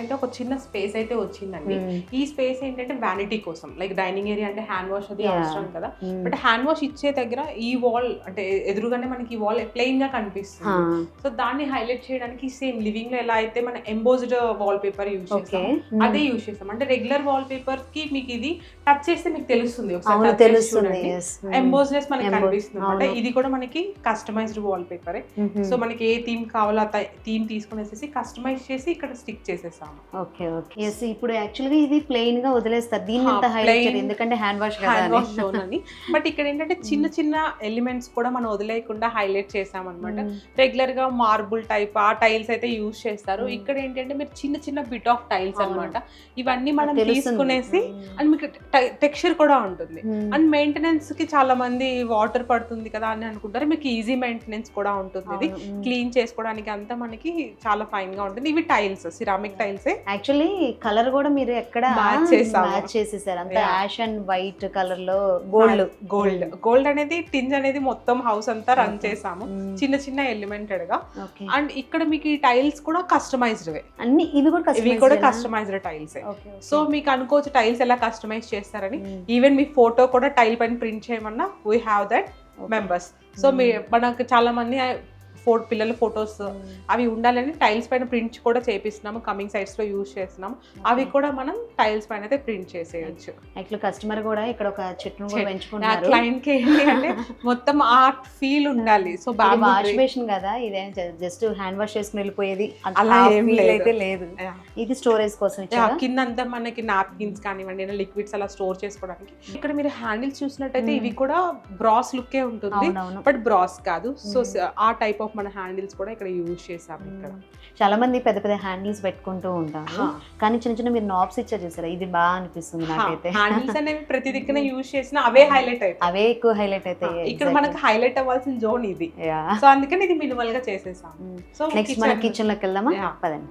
ఏంటంటే ఒక చిన్న స్పేస్ అయితే వచ్చిందండి. ఈ స్పేస్ ఏంటంటే వ్యానిటీ కోసం లైక్ డైనింగ్ ఏరియా అంటే హ్యాండ్ వాష్ అది. అవసరం కదా. బట్ హ్యాండ్ వాష్ ఇచ్చే దగ్గర ఈ వాల్ అంటే ఎదురుగానే మనకి ఈ వాల్ ప్లెయిన్గా కనిపిస్తుంది. సో దాన్ని హైలైట్ చేయడానికి సేమ్ లివింగ్లో ఎలా అయితే మన ఎంబోజ్డ్ వాల్ పేపర్ యూజ్ చేస్తాం అదే యూజ్ చేస్తాం. అంటే రెగ్యులర్ వాల్ పేపర్కి మీకు ఇది టచ్ చేస్తే మీకు తెలుస్తుంది ఒకసారి తెలుస్తుంది. ఎంబోజ్నెస్ మనకి Embossed, కనిపిస్తుంది అంటే. ఇది కూడా మనకి కస్టమైజ్డ్ వాల్ పేపరే. సో మనకి ఏ థీమ్ కావాలో ఆ థీమ్ తీసుకునేసేసి కస్టమైజ్ చేసి ఇక్కడ స్టిక్ ఓకే ఓకే ఎస్ ఇప్పుడు యాక్చువల్గా ఇది ప్లెయిన్గా వదిలేస్తారు దీన్ని హా, ఎంత హైలైట్ ఎందుకంటే హ్యాండ్ వాష్ హ్యాండ్ వాష్ అని. బట్ ఇక్కడ ఏంటంటే చిన్న చిన్న ఎలిమెంట్స్ కూడా మనం వదిలేయకుండా హైలైట్ చేసామన్నమాట Mm. రెగ్యులర్గా మార్బుల్ టైప్ ఆ టైల్స్ అయితే యూజ్ చేస్తారు Mm. ఇక్కడ ఏంటంటే మీరు చిన్న చిన్న బిట్ ఆఫ్ టైల్స్ అవును. అన్నమాట ఇవన్నీ మనం. తీసుకునేసి Mm. అండ్ మీకు టెక్స్చర్ కూడా ఉంటుంది Mm. అండ్ మెయింటెనెన్స్కి చాలా మంది వాటర్ పడుతుంది కదా అని అనుకుంటారు మీకు ఈజీ మెయింటెనెన్స్ కూడా ఉంటుంది ఇది. Mm. క్లీన్ చేసుకోవడానికి అంతా మనకి చాలా ఫైన్గా ఉంటుంది ఇవి tiles ceramic tiles actually colour కూడా మీరు ఎక్కడ. మ్యాచ్ చేసేసారు. అంత. యాష్ అండ్ వైట్ కలర్లో గోల్డ్ గోల్డ్. గోల్డ్ అనేది టింజ్ అనేది మొత్తం హౌస్ అంతా రన్ చేసాము. Mm. చిన్న చిన్న ఎలిమెంటెడ్గా. అండ్ ఇక్కడ మీకు ఈ టైల్స్ కూడా కస్టమైజ్డ్ అన్ని ఇవి కూడా ఇవి కూడా కస్టమైజ్డ్ టైల్స్. సో మీకు అనుకోవచ్చు టైల్స్ ఎలా కస్టమైజ్ చేస్తారని. ఈవెన్ మీ ఫోటో కూడా టైల్ పైన ప్రింట్ చేయమన్నా we have that. Members so మీ మనకు చాలా మంది ఫో పిల్లల ఫొటోస్. అవి ఉండాలని టైల్స్ పైన ప్రింట్ కూడా చేపిస్తున్నాము కమింగ్ సైట్స్లో యూజ్ చేస్తున్నాము. అవి కూడా మనం టైల్స్ పైన అయితే ప్రింట్ చేసేయచ్చు. యాక్చువల్ కస్టమర్ కూడా ఇక్కడ ఒక చెట్టును కూడా చెట్టు. ఆ పెంచుకున్నారు క్లయింట్కి ఏంటి అంటే మొత్తం ఆర్ట్ ఫీల్ ఉండాలి. సో వాష్ బాగా బేషన్ కదా ఇదే జస్ట్ హ్యాండ్ వాష్ చేసుకుని వెళ్ళిపోయేది. అలా. అయితే లేదు. ఇది స్టోరేజ్ కోసం కింద అంతా మనకి నాప్కిన్స్ కానివ్వండి లిక్విడ్స్ అలా స్టోర్ చేసుకోవడానికి. ఇక్కడ మీరు హ్యాండిల్స్ చూసినట్టయితే. ఇవి కూడా బ్రాస్ లుక్కే ఉంటుంది. బట్ బ్రాస్ కాదు. సో. ఆ టైప్ ఆఫ్ మన హ్యాండిల్స్ కూడా ఇక్కడ యూజ్ చేసాము ఇక్కడ. చాలా మంది పెద్ద పెద్ద హ్యాండిల్స్ పెట్టుకుంటూ ఉంటారు. కానీ చిన్న చిన్న మీరు నాబ్స్ ఇచ్చారు చూసారా? ఇది బాగా అనిపిస్తుంది నాకైతే. హ్యాండిల్స్ అనేవి ప్రతి దిక్కున యూజ్ చేసిన అవే హైలైట్ అవుతాయి. అవే ఎక్కువ హైలైట్ అవుతాయి. ఇక్కడ మనకి హైలైట్ అవ్వాల్సిన జోన్ ఇది. సో అందుకని ఇది మినిమల్గా చేసేసాం సో నెక్స్ట్ మన కిచెన్లోకి వెళ్దామా. పదండి.